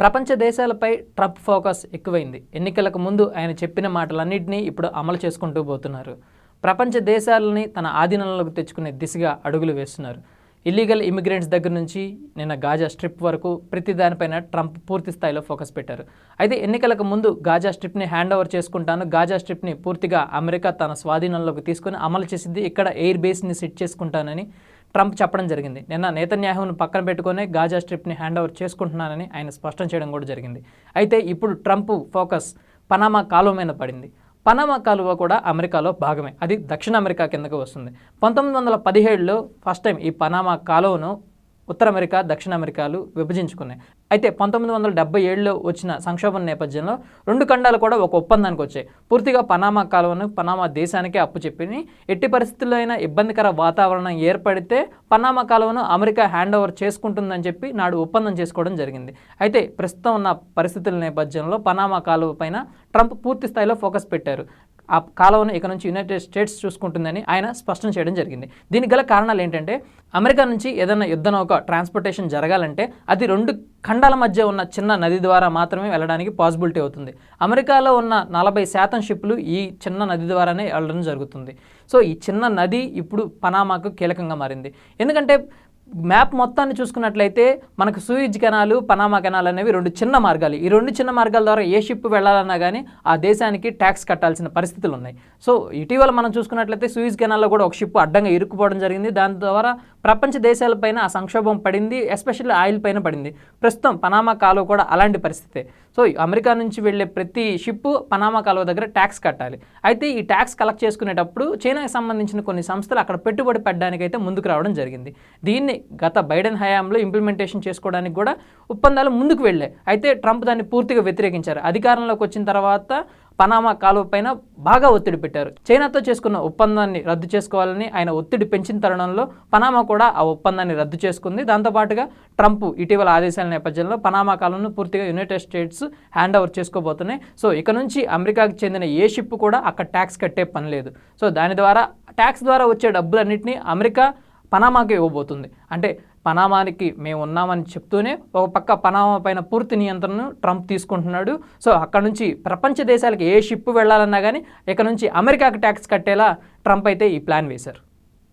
ప్రపంచ దేశాలపై Trump focus ఎక్కువైంది. ఎన్నికలకు ముందు ఆయన చెప్పిన మాటలన్నింటినీ ఇప్పుడు అమలు చేసుకుంటూ పోతున్నారు. ప్రపంచ దేశాలని తన ఆధీనంలోకి తెచ్చుకునే దిశగా అడుగులు వేస్తున్నారు. ఇల్లీగల్ ఇమిగ్రెంట్స్ దగ్గర నుంచి నిన్న గాజా స్ట్రిప్ వరకు ప్రతి దానిపైన ట్రంప్ పూర్తి స్థాయిలో ఫోకస్ పెట్టారు. అయితే ఎన్నికలకు ముందు గాజా స్ట్రిప్ని హ్యాండ్ ఓవర్ చేసుకుంటాను. గాజా స్ట్రిప్ని పూర్తిగా అమెరికా తన స్వాధీనంలోకి తీసుకుని అమలు చేసింది ఇక్కడ ఎయిర్ బేస్ని సెట్ చేసుకుంటానని ట్రంప్ చెప్పడం జరిగింది. నిన్న నేతన్యాహును పక్కన పెట్టుకునే గాజా స్ట్రిప్ని హ్యాండ్ ఓవర్ చేసుకుంటున్నానని ఆయన స్పష్టం చేయడం కూడా జరిగింది. అయితే ఇప్పుడు ట్రంప్ ఫోకస్ పనామా కాలువ మీద పడింది. పనామా కాలువ కూడా అమెరికాలో భాగమే. అది దక్షిణ అమెరికా కిందకు వస్తుంది. పంతొమ్మిది వందల పదిహేడులో ఫస్ట్ టైం ఈ పనామా కాలువను ఉత్తర అమెరికా దక్షిణ అమెరికాలు విభజించుకున్నాయి. అయితే పంతొమ్మిది వందల డెబ్బై ఏడులో వచ్చిన సంక్షోభం నేపథ్యంలో రెండు ఖండాలు కూడా ఒక ఒప్పందానికి వచ్చాయి. పూర్తిగా పనామా కాలువను పనామా దేశానికే అప్పు చెప్పి ఎట్టి పరిస్థితుల్లో అయినా ఇబ్బందికర వాతావరణం ఏర్పడితే పనామా కాలువను అమెరికా హ్యాండ్ ఓవర్ చేసుకుంటుందని చెప్పి నాడు ఒప్పందం చేసుకోవడం జరిగింది. అయితే ప్రస్తుతం ఉన్న పరిస్థితుల నేపథ్యంలో పనామా కాలువ పైన ట్రంప్ పూర్తి స్థాయిలో ఫోకస్ పెట్టారు. ఆ కాలువను ఇక నుంచి యునైటెడ్ స్టేట్స్ చూసుకుంటుందని ఆయన స్పష్టం చేయడం జరిగింది. దీనికి గల కారణాలు ఏంటంటే అమెరికా నుంచి ఏదైనా యుద్ధ నౌక ట్రాన్స్పోర్టేషన్ జరగాలంటే అది రెండు ఖండాల మధ్య ఉన్న చిన్న నది ద్వారా మాత్రమే వెళ్ళడానికి పాసిబిలిటీ అవుతుంది. అమెరికాలో ఉన్న నలభై శాతం షిప్లు ఈ చిన్న నది ద్వారానే వెళ్ళడం జరుగుతుంది. సో ఈ చిన్న నది ఇప్పుడు పనామాకు కీలకంగా మారింది. ఎందుకంటే మ్యాప్ మొత్తాన్ని చూసుకున్నట్లయితే మనకు సూయిజ్ కెనాలు పనామా కెనాల్ అనేవి రెండు చిన్న మార్గాలు. ఈ రెండు చిన్న మార్గాల ద్వారా ఏ షిప్ వెళ్ళాలన్నా కానీ ఆ దేశానికి ట్యాక్స్ కట్టాల్సిన పరిస్థితులు ఉన్నాయి. సో ఇటీవల మనం చూసుకున్నట్లయితే సూయిజ్ కెనాల్లో కూడా ఒక షిప్ అడ్డంగా ఇరుక్కుపోవడం జరిగింది. దాని ద్వారా ప్రపంచ దేశాలపైన ఆ సంక్షోభం పడింది ఎస్పెషల్లీ ఆయిల్ పైన పడింది. ప్రస్తుతం పనామా కాలువ కూడా అలాంటి పరిస్థితే. సో అమెరికా నుంచి వెళ్ళే ప్రతి షిప్ పనామా కాలువ దగ్గర ట్యాక్స్ కట్టాలి. అయితే ఈ ట్యాక్స్ కలెక్ట్ చేసుకునేటప్పుడు చైనాకి సంబంధించిన కొన్ని సంస్థలు అక్కడ పెట్టుబడి పెట్టడానికి అయితే ముందుకు రావడం జరిగింది. దీన్ని గత బైడెన్ హయాంలో ఇంప్లిమెంటేషన్ చేసుకోవడానికి కూడా ఒప్పందాలు ముందుకు వెళ్ళాయి. అయితే ట్రంప్ దాన్ని పూర్తిగా వ్యతిరేకించారు. అధికారంలోకి వచ్చిన తర్వాత పనామా కాలువ పైన బాగా ఒత్తిడి పెట్టారు. చైనాతో చేసుకున్న ఒప్పందాన్ని రద్దు చేసుకోవాలని ఆయన ఒత్తిడి పెంచిన తరుణంలో పనామా కూడా ఆ ఒప్పందాన్ని రద్దు చేసుకుంది. దాంతోపాటుగా ట్రంప్ ఇటీవల ఆదేశాల నేపథ్యంలో పనామా కాలువను పూర్తిగా యునైటెడ్ స్టేట్స్ హ్యాండ్ ఓవర్ చేసుకోబోతున్నాయి. సో ఇక నుంచి అమెరికాకి చెందిన ఏ షిప్ కూడా అక్కడ ట్యాక్స్ కట్టే పని లేదు. సో దాని ద్వారా ట్యాక్స్ ద్వారా వచ్చే డబ్బులన్నింటినీ అమెరికా పనామాకి ఇవ్వబోతుంది. అంటే పనామానికి మేము ఉన్నామని చెప్తూనే ఒక పక్క పనామా పైన పూర్తి నియంత్రణను ట్రంప్ తీసుకుంటున్నాడు. సో అక్కడ నుంచి ప్రపంచ దేశాలకు ఏ షిప్ వెళ్ళాలన్నా కానీ ఇక నుంచి అమెరికాకు ట్యాక్స్ కట్టేలా ట్రంప్ అయితే ఈ ప్లాన్ వేశారు.